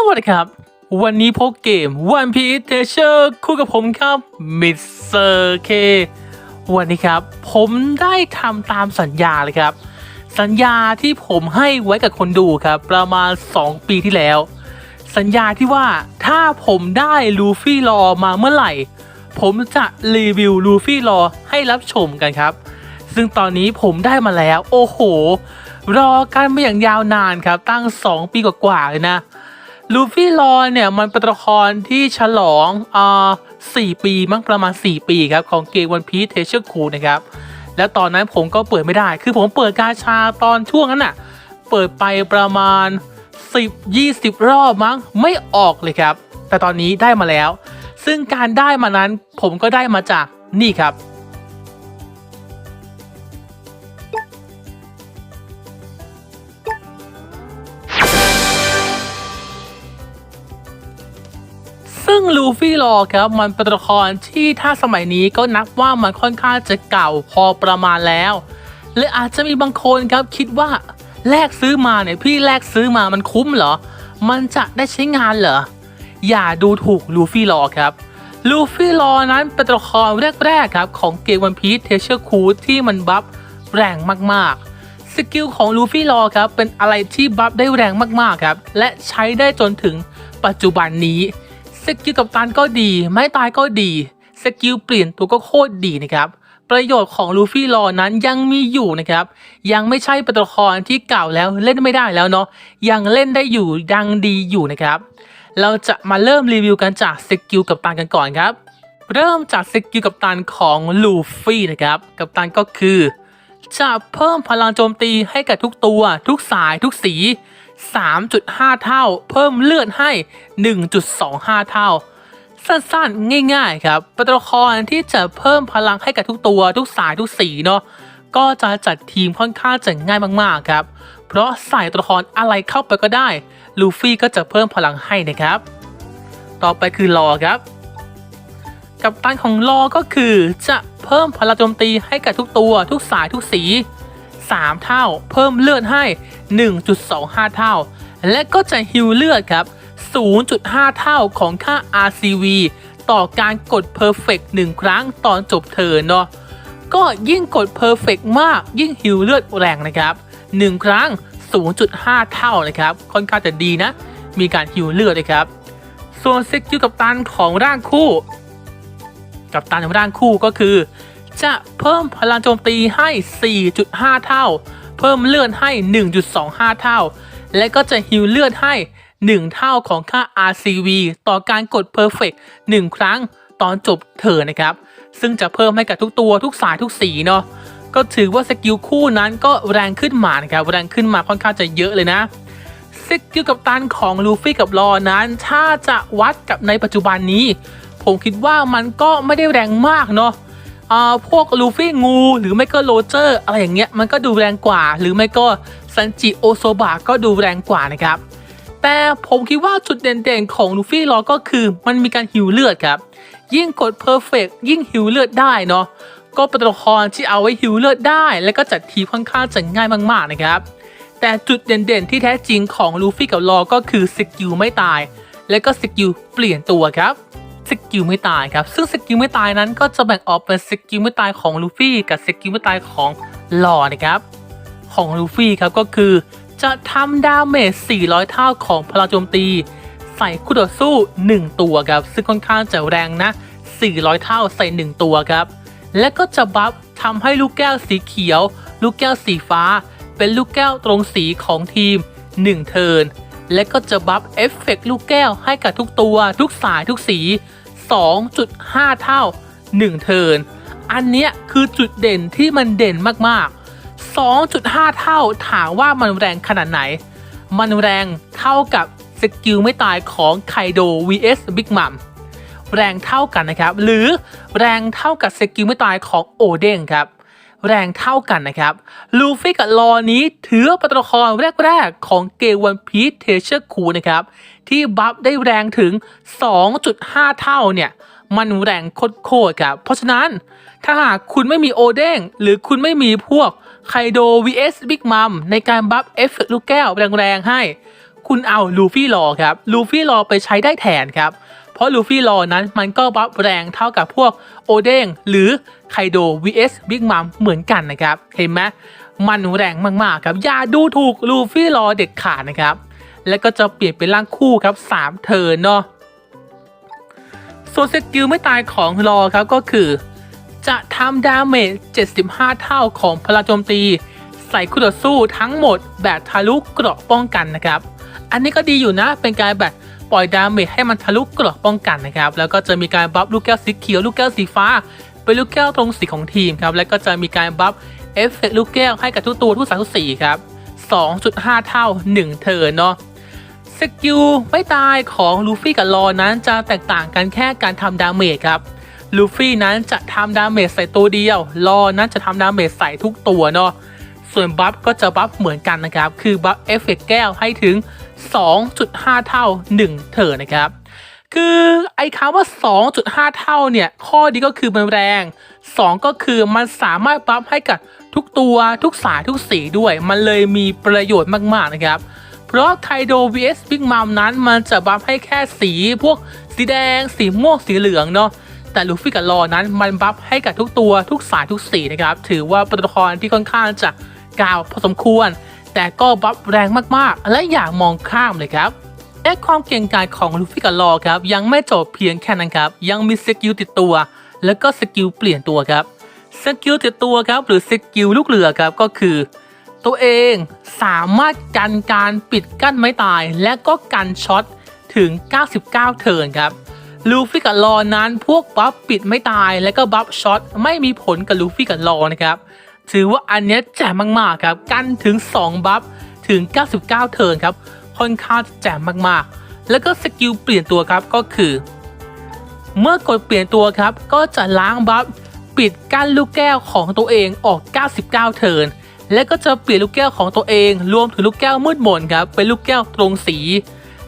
สวัสดีครับ วันนี้พบเกม One Piece t r e a s u r คู่กับผมครับ Mr. K วันนี้ครับ ผมได้ทำตามสัญญาเลยครับ สัญญาที่ผมให้ไว้กับคนดูครับ ประมาณ 2 ปีที่แล้ว สัญญาที่ว่าถ้าผมได้ลูฟี่รอมาเมื่อไหร่ ผมจะรีวิวลูฟี่รอให้รับชมกันครับ ซึ่งตอนนี้ผมได้มาแล้ว โอ้โห รอกันมาอย่างยาวนานครับ ตั้ง 2 ปีกว่าๆเลยนะ ลูฟี่รอเนี่ยมันเป็นตัวละครที่ฉลองอ่าสี่ปีมั้งประมาณ 4 ปีครับของเกมวันพีทเทเชอร์คูนะครับ แล้วตอนนั้นผมก็เปิดไม่ได้ คือผมเปิดกาชาตอนช่วงนั้นน่ะเปิดไปประมาณ 10 20 รอบมั้งไม่ออกเลยครับ แต่ตอนนี้ได้มาแล้ว ซึ่งการได้มานั้นผมก็ได้มาจากนี่ครับ ซึ่งลูฟี่รอครับมันเป็นตัวละครที่ถ้าสมัยนี้ก็นับว่ามันค่อนข้างจะเก่าพอประมาณแล้วและอาจจะมีบางคนครับคิดว่าแลกซื้อมาเนี่ยพี่แลกซื้อมามันคุ้มเหรอ มันจะได้ใช้งานเหรอ อย่าดูถูกลูฟี่รอครับลูฟี่รอนั้นเป็นตัวละครแรกๆครับของเกมวันพีซเทเชอร์คูที่มันบัฟแรงมากๆ สกิลของลูฟี่รอครับเป็นอะไรที่บัฟได้แรงมากๆครับและใช้ได้จนถึงปัจจุบันนี้ กิลกับตันก็ดี ไม้ตายก็ดี สกิลเปลี่ยนตัวก็โคตรดีนะครับประโยชน์ของลูฟี่รอนั้นยังมีอยู่นะครับ ยังไม่ใช่ป็นตัวละครที่เก่าแล้วเล่นไม่ได้แล้วเนาะยังเล่นได้อยู่ยังดีอยู่นะครับ เราจะมาเริ่มรีวิวกันจากสกิลกับตันกันก่อนครับ เริ่มจากสกิลกับตันของลูฟี่นะครับกับตันก็คือ จะเพิ่มพลังโจมตีให้กับทุกตัว ทุกสายทุกสี 3.5 เท่า เพิ่มเลือดให้ 1.25 เท่า สั้นๆ ง่ายๆ ครับป็นตัวละครที่จะเพิ่มพลังให้กับทุกตัว ทุกสายทุกสีเนาะก็จะจัดทีมค่อนข้างจะง่ายมากๆ ครับ เพราะใส่ตัวละครอะไรเข้าไปก็ได้ ลูฟี่ก็จะเพิ่มพลังให้นะครับ ต่อไปคือลอครับ กับตันของลอก็คือจะเพิ่มพลังโจมตีให้กับทุกตัว ทุกสายทุกสี 3 เท่า เพิ่มเลือดให้ 1.25 เท่า และก็จะฮิวเลือดครับ 0.5 เท่าของค่า RCV ต่อการกด Perfect 1 ครั้งตอนจบเทิร์นเนาะก็ยิ่งกด Perfect มากยิ่งฮิวเลือดแรงนะครับ 1 ครั้ง 0.5 เท่านะครับ ค่อนข้างจะดีนะ มีการฮิวเลือดนะครับ ส่วนสกิลกับตันของร่างคู่ กับตันร่างคู่ก็คือ จะเพิ่มพลังโจมตีให้ 4.5 เท่า เพิ่มเลือดให้ 1.25 เท่า และก็จะฮิวเลือดให้ 1 เท่าของค่า RCV ต่อการกด Perfect 1 ครั้งตอนจบเทิร์นนะครับ ซึ่งจะเพิ่มให้กับทุกตัวทุกสายทุกสีเนาะ ก็ถือว่าสกิลคู่นั้นก็แรงขึ้นมานะครับ แรงขึ้นมาค่อนข้างจะเยอะเลยนะสกิลกับตันของลูฟี่กับลอนั้น ถ้าจะวัดกับในปัจจุบันนี้ ผมคิดว่ามันก็ไม่ได้แรงมากเนาะ อ่าพวกลูฟี่งู หรือไม่ก็โรเจอร์อะไรอย่างเงี้ยมันก็ดูแรงกว่า หรือไม่ก็ซันจิโอโซบะก็ดูแรงกว่านะครับ แต่ผมคิดว่าจุดเด่นๆของลูฟี่ลอก็คือมันมีการฮิวเลือดครับ ยิ่งกด Perfect ยิ่งฮิวเลือดได้เนาะก็เป็นตัวละครที่เอาไว้ฮิวเลือดได้ และก็จัดทีค่อนข้างจะง่ายมากๆนะครับแต่จุดเด่นๆที่แท้จริงของลูฟี่กับลอก็คือสกิลไม่ตาย และก็สกิลเปลี่ยนตัวครับ สกิลไม่ตายครับ ซึ่งสกิลไม่ตายนั้นก็จะแบ่งออกเป็นสกิลไม่ตายของลูฟี่กับสกิลไม่ตายของลอนะครับของลูฟี่ครับก็คือ จะทำดาเมจ 400 เท่าของพลังโจมตี ใส่คู่ต่อสู้ 1 ตัวครับ ซึ่งค่อนข้างจะแรงนะ 400 เท่าใส่ 1 ตัวครับ และก็จะบัฟทำให้ลูกแก้วสีเขียว ลูกแก้วสีฟ้า เป็นลูกแก้วตรงสีของทีม 1 เทิร์น และก็จะบัฟเอฟเฟกต์ลูกแก้วให้กับทุกตัว ทุกสายทุกสี 2.5 เท่า 1 เทิร์น อันเนี้ยคือจุดเด่นที่มันเด่นมากๆ 2.5 เท่าถามว่ามันแรงขนาดไหน มันแรงเท่ากับสกิลไม่ตายของไคโด vs Big Mom แรงเท่ากันนะครับ หรือแรงเท่ากับสกิลไม่ตายของโอเด้งครับ แรงเท่ากันนะครับ ลูฟี่กับลอนี้ถือเป็นตัวละครแรกๆ ของเกวันพีทเทเชอร์คูนะครับ ที่บัฟได้แรงถึง 2.5 เท่าเนี่ยมันแรงโคตรๆครับ เพราะฉะนั้นถ้าหากคุณไม่มีโอเด้งหรือคุณไม่มีพวกไคโด vs Big Mom ในการบัฟเอฟเฟกต์ลูกแก้วแรงๆให้ คุณเอาลูฟี่รอครับ ลูฟี่รอไปใช้ได้แทนครับ เพราะลูฟี่รอนั้นมันก็บัฟแรงเท่ากับพวกโอเด้งหรือไคโด vs บิ๊กมัมเหมือนกันนะครับ เห็นไหมมันแรงมากๆครับ อย่าดูถูกลูฟี่รอเด็ดขาดนะครับ แล้วก็จะเปลี่ยนเป็นร่างคู่ครับ 3 เทิร์นเนาะส่วนสกิลไม่ตายของรอครับก็คือ จะทำดาเมจ 75 เท่าของพลังโจมตี ใส่คู่ต่อสู้ทั้งหมดแบบทะลุเกราะป้องกันนะครับ อันนี้ก็ดีอยู่นะเป็นการแบบ ปล่อยดาเมจให้มันทะลุเกราะป้องกันนะครับ แล้วก็จะมีการบัฟลูกแก้วสีเขียวลูกแก้วสีฟ้า เป็นลูกแก้วตรงสีของทีมครับ แล้วก็จะมีการบัฟเอฟเฟกลูกแก้วให้กับทุกตัวทุกสายทุกสีครับ 2.5 เท่า 1 เทิร์นเนาะสกิลไม่ตายของลูฟี่กับลอนั้นจะแตกต่างกันแค่การทำดาเมจครับลูฟี่นั้นจะทำดาเมจใส่ตัวเดียว ลอนั้นจะทำดาเมจใส่ทุกตัวเนาะ ส่วนบัฟก็จะบัฟเหมือนกันนะครับ คือบัฟเอฟเฟกแก้วให้ถึง 2.5 เท่า 1เทิร์นะครับคือไอ้คำว่า 2.5 เท่าเนี่ย ข้อดีก็คือมันแรง 2 ก็คือมันสามารถบัฟให้กับทุกตัวทุกสายทุกสีด้วย มันเลยมีประโยชน์มากๆนะครับ เพราะไคโด vs Big Mom นั้นมันจะบัฟให้แค่สีพวกสีแดง สีม่วง สีเหลืองเนาะ แต่ลูฟี่กับลอนั้นมันบัฟให้กับทุกตัวทุกสายทุกสีนะครับ ถือว่าเป็นตัวละครที่ค่อนข้างจะกาวพอสมควร แต่ก็บัฟแรงมากๆ และอย่ามองข้ามเลยครับและความเก่งกาจของลูฟี่กับลอครับยังไม่จบเพียงแค่นั้นครับยังมีสกิลติดตัว แล้วก็สกิลเปลี่ยนตัวครับสกิลติดตัวครับหรือสกิลลูกเรือครับก็คือ ตัวเองสามารถกันการปิดกั้นไม้ตาย และก็กันช็อตถึง 99 เทิร์นครับลูฟี่กับลอนั้นพวกบัฟปิดไม่ตาย และก็บัฟช็อตไม่มีผลกับลูฟี่กับลอนะครับ ถือว่าอันเนี้ยแจ่มมากๆครับ กันถึง 2 บัฟถึง 99 เทิร์นครับ ค่อนข้างแจ่มมากๆ แล้วก็สกิลเปลี่ยนตัวครับก็คือ เมื่อกดเปลี่ยนตัวครับ ก็จะล้างบัฟปิดกั้นลูกแก้วของตัวเองออก 99 เทิร์นและก็จะเปลี่ยนลูกแก้วของตัวเอง รวมถึงลูกแก้วมืดมนครับ เป็นลูกแก้วตรงสี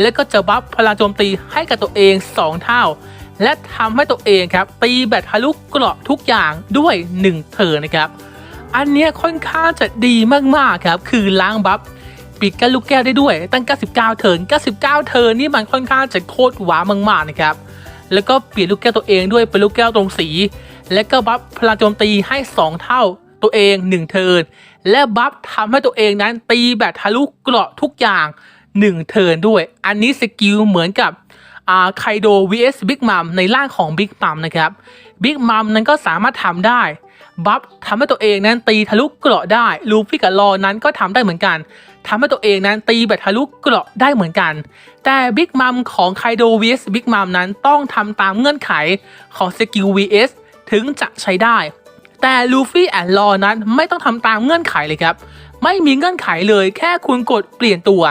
และก็จะบัฟพลังโจมตีให้กับตัวเอง 2 เท่า และทำให้ตัวเองครับตีแบตทะลุเกราะทุกอย่างด้วย 1 เทิร์นนะครับ อันนี้ค่อนข้างจะดีมากๆครับ คือล้างบัฟปิดกั้นลูกแก้วได้ด้วยตั้ง 99 เทิร์น99 เทิร์นนี่มันค่อนข้างจะโคตรว้ามากๆนะครับแล้วก็เปลี่ยนลูกแก้วตัวเองด้วยเป็นลูกแก้วตรงสี และก็บัฟพลังโจมตีให้ 2 เท่าตัวเอง 1 เทิร์นและบัฟทำให้ตัวเองนั้นตีแบบทะลุเกราะทุกอย่าง 1 เทิร์นด้วย อันนี้สกิลเหมือนกับไคโด vs Big Mom ในร่างของ Big Mom นะครับ Big Mom นั้นก็สามารถทำได้ บัฟทำให้ตัวเองนั้นตีทะลุเกราะได้ลูฟี่กับลอนั้นก็ทำได้เหมือนกันทำให้ตัวเองนั้นตีแบบทะลุเกราะได้เหมือนกัน แต่บิ๊กมัมของไคโด vs บิ๊กมัมนั้นต้องทำตามเงื่อนไขของสกิล vs ถึงจะใช้ได้ แต่ลูฟี่แอนลอนั้นไม่ต้องทำตามเงื่อนไขเลยครับ ไม่มีเงื่อนไขเลยแค่คุณกดเปลี่ยนตัว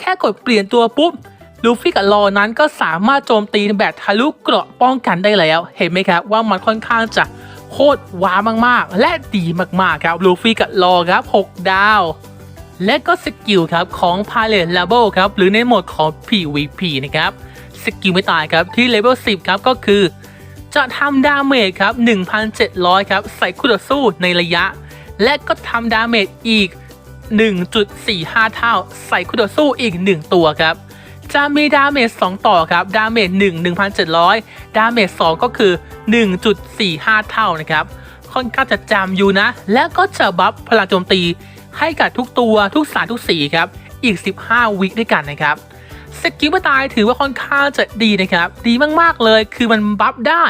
แค่กดเปลี่ยนตัวปุ๊บลูฟี่กับลอนั้นก็สามารถโจมตีแบบทะลุเกราะป้องกันได้แล้ว เห็นไหมครับว่ามันค่อนข้างจะ โคตรว้ามากๆ และดีมากๆครับลูฟี่กับลอครับ 6 ดาว และก็สกิลครับของ Pilot Level ครับหรือในโหมดของ PVP นะครับสกิลไม่ตายครับที่ Level 10 ครับก็คือ จะทำดาเมจครับ 1,700 ครับ ใส่คู่ต่อสู้ในระยะ และก็ทำดาเมจอีก 1.45 เท่า ใส่คู่ต่อสู้อีก 1 ตัวครับ จะมีดาเมจ2ต่อครับ ดาเมจ1 1,700 ดาเมจ2ก็คือ 1.45 เท่านะครับ ค่อนข้างจะจำอยู่นะ และก็จะบัฟพลังโจมตีให้กับทุกตัวทุกสายทุกสีครับ อีก 15 วิด้วยกันนะครับสกิลไม่ตายถือว่าค่อนข้างจะดีนะครับ ดีมากๆเลยคือมันบัฟได้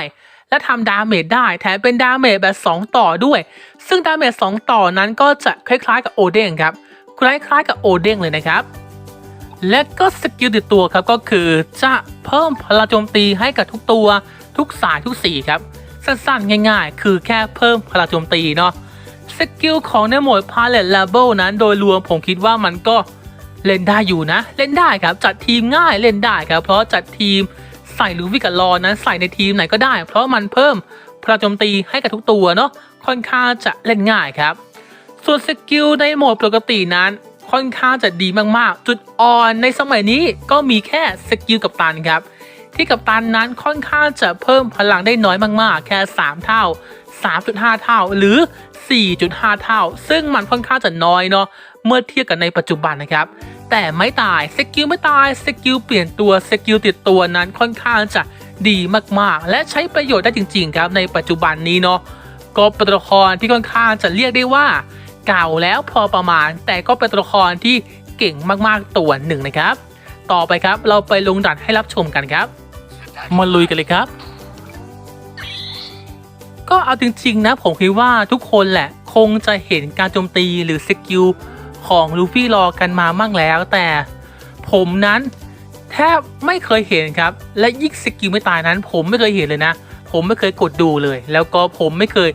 และทำดาเมจได้แถมเป็นดาเมจแบบ 2 ต่อด้วย ซึ่งดาเมจ2ต่อนั้นก็จะคล้ายๆกับโอเด้งครับคล้ายๆกับโอเด้งเลยนะครับ และก็สกิลติดตัวครับก็คือจะเพิ่มพลังโจมตีให้กับทุกตัวทุกสายทุกสีครับ สั้นๆง่ายๆ คือแค่เพิ่มพลังโจมตีเนาะสกิลของในโหมด Pilot Level นั้นโดยรวมผมคิดว่ามันก็เล่นได้อยู่นะ เล่นได้ครับจัดทีมง่ายเล่นได้ครับ เพราะจัดทีมใส่ลูฟี่กับลอนั้นใส่ในทีมไหนก็ได้ เพราะมันเพิ่มพลังโจมตีให้กับทุกตัวเนาะค่อนข้างจะเล่นง่ายครับ ส่วนสกิลในโหมดปกตินั้น ค่อนข้างจะดีมากๆ จุดอ่อนในสมัยนี้ก็มีแค่สกิลกับตันครับ ที่กับตันนั้นค่อนข้างจะเพิ่มพลังได้น้อยมากๆ แค่ 3 เท่า 3.5 เท่าหรือ 4.5 เท่า ซึ่งมันค่อนข้างจะน้อยเนาะเมื่อเทียบกับในปัจจุบันนะครับ แต่ไม่ตายสกิลไม่ตายสกิลเปลี่ยนตัวสกิลติดตัวนั้นค่อนข้างจะดีมากๆ และใช้ประโยชน์ได้จริง ๆ ครับในปัจจุบันนี้เนาะก็เป็นตัวละครที่ค่อนข้างจะเรียกได้ว่า เก่าแล้วพอประมาณ แต่ก็เป็นตัวละครที่เก่งมากๆตัวหนึ่งนะครับ ต่อไปครับเราไปลงดันให้รับชมกันครับ มาลุยกันเลยครับ ก็เอาจริงๆนะผมคิดว่าทุกคนแหละคงจะเห็นการโจมตีหรือสกิลของลูฟี่รอกันมามั่งแล้ว แต่ผมนั้นแทบไม่เคยเห็นครับ และยิ่งสกิลไม่ตายนั้น ผมไม่เคยเห็นเลยนะ ผมไม่เคยกดดูเลย แล้วก็ผมไม่เคย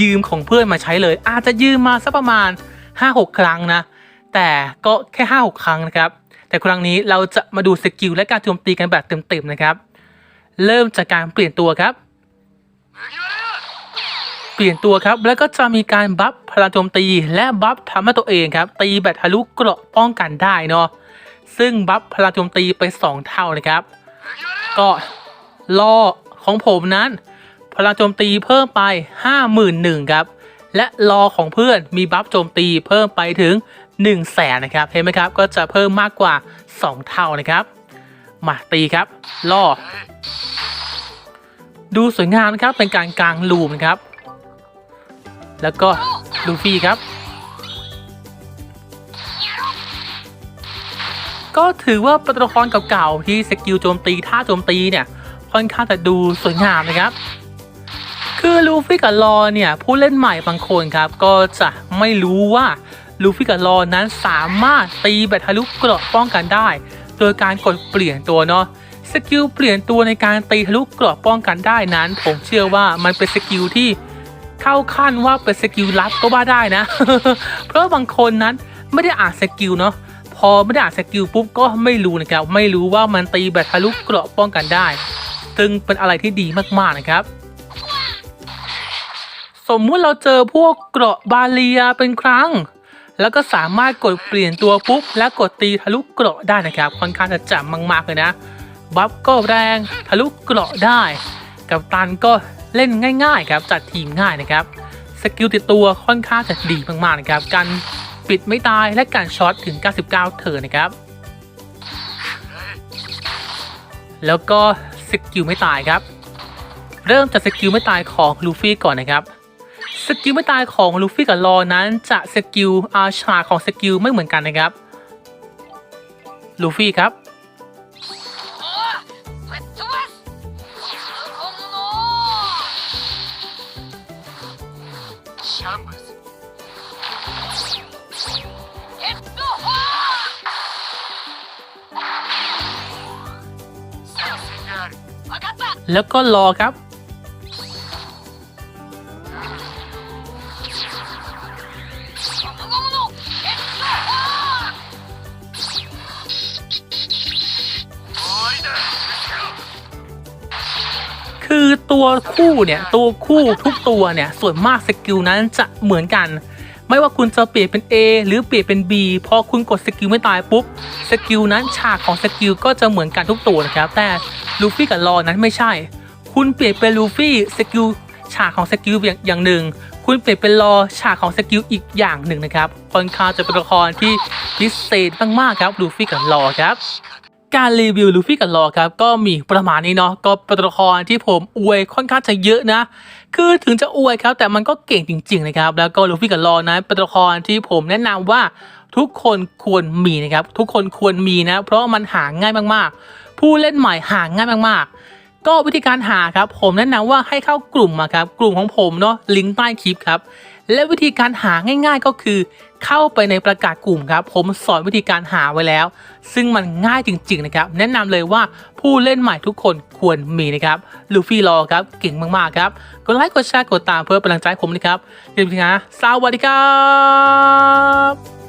ยืมของเพื่อนมาใช้เลย อาจจะยืมมาสักประมาณ 5-6 ครั้งนะ แต่ก็แค่ 5-6 ครั้งนะครับ แต่ครั้งนี้เราจะมาดูสกิลและการโจมตีกันแบบเต็มๆนะครับ เริ่มจากการเปลี่ยนตัวครับ เปลี่ยนตัวครับแล้วก็จะมีการบัฟพลังโจมตีและบัฟทำให้ตัวเองครับ ตีแบบทะลุเกราะป้องกันได้เนาะซึ่งบัฟพลังโจมตีไป 2 เท่านะครับ ก็รอของผมนั้น พลังโจมตีเพิ่มไป 51,000ครับ และรอของเพื่อนมีบัฟโจมตีเพิ่มไปถึง 1 0 0 0 0แสนนะครับ เห็นไหมครับ ก็จะเพิ่มมากกว่า 2 เท่านะครับ มาตีครับล่อ ดูสวยงามนะครับ เป็นการกลางลูมนะครับ แล้วก็ลูฟี่ครับ ก็ถือว่าปตัวละครเก่าๆที่สกิลโจมตีท่าโจมตีเนี่ยค่อนข้างจะดูสวยงามนะครับ คือลูฟี่กับลอเนี่ยผู้เล่นใหม่บางคนครับ ก็จะไม่รู้ว่าลูฟี่กับลอนั้นสามารถตีแบบทะลุเกราะป้องกันได้ โดยการกดเปลี่ยนตัวเนาะสกิลเปลี่ยนตัวในการตีทะลุเกราะป้องกันได้นั้น ผมเชื่อว่ามันเป็นสกิลที่เข้าขั้นว่าเป็นสกิลลับก็ว่าได้นะ เพราะบางคนนั้นไม่ได้อ่านสกิลเนาะพอไม่ได้อ่านสกิลปุ๊บก็ไม่รู้นะครับ ไม่รู้ว่ามันตีแบบทะลุเกราะป้องกันได้ ซึ่งเป็นอะไรที่ดีมากๆนะครับ สมมุติเราเจอพวกเกราะบาเลียเป็นครั้ง แล้วก็สามารถกดเปลี่ยนตัวปุ๊บ และกดตีทะลุเกราะได้นะครับ ค่อนข้างจะจับมากๆเลยนะ บัฟก็แรงทะลุเกราะได้ กับตันก็เล่นง่ายๆครับจัดทีมง่ายนะครับสกิลติดตัวค่อนข้างจะดีมากๆนะครับการปิดไม่ตายและการช็อตถึง 99เทิร์นนะครับ แล้วก็สกิลไม่ตายครับ เริ่มจากสกิลไม่ตายของลูฟี่ก่อนนะครับ สกิลไม่ตายของลูฟี่กับรอนั้นจะสกิลอาชาของสกิลไม่เหมือนกันนะครับลูฟี่ครับแล้วก็รอครับ ตัวคู่เนี่ยตัวคู่ทุกตัวเนี่ยส่วนมากสกิลนั้นจะเหมือนกัน ไม่ว่าคุณจะเปลี่ยนเป็น A หรือเปลี่ยนเป็น B พอคุณกดสกิลไม่ตายปุ๊บสกิลนั้นฉากของสกิลก็จะเหมือนกันทุกตัวนะครับแต่ลูฟี่กับลอนั้นไม่ใช่ คุณเปลี่ยนเป็นลูฟี่สกิลฉากของสกิลอย่างอย่างหนึ่ง คุณเปลี่ยนเป็นลอฉากของสกิลอีกอย่างหนึ่งนะครับคอนข้าจะเป็นละครที่พิเศษมากๆครับลูฟี่กับลอครับ การรีวิวลูฟี่กับลอครับก็มีประมาณนี้เนาะก็เป็นตัวละครที่ผมอวยค่อนข้างจะเยอะนะ คือถึงจะอวยครับแต่มันก็เก่งจริงๆนะครับแล้วก็ลูฟี่กับลอนะเป็นตัวละครที่ผมแนะนำว่าทุกคนควรมีนะครับทุกคนควรมีนะ เพราะมันหาง่ายมากๆ ผู้เล่นใหม่หาง่ายมากๆ ก็วิธีการหาครับ ผมแนะนำว่าให้เข้ากลุ่มมาครับ กลุ่มของผมเนาะลิงก์ใต้คลิปครับ และวิธีการหาง่าย ๆก็คือ เข้าไปในประกาศกลุ่มครับ ผมสอนวิธีการหาไว้แล้ว ซึ่งมันง่ายจริง ๆ นะครับ แนะนำเลยว่าผู้เล่นใหม่ทุกคนควรมีนะครับลูฟี่รอครับเก่งมากๆครับกดไลค์กดแชร์กดตามเพื่อเป็นกำลังใจผมนะครับอย่าลืมนะสวัสดีครับ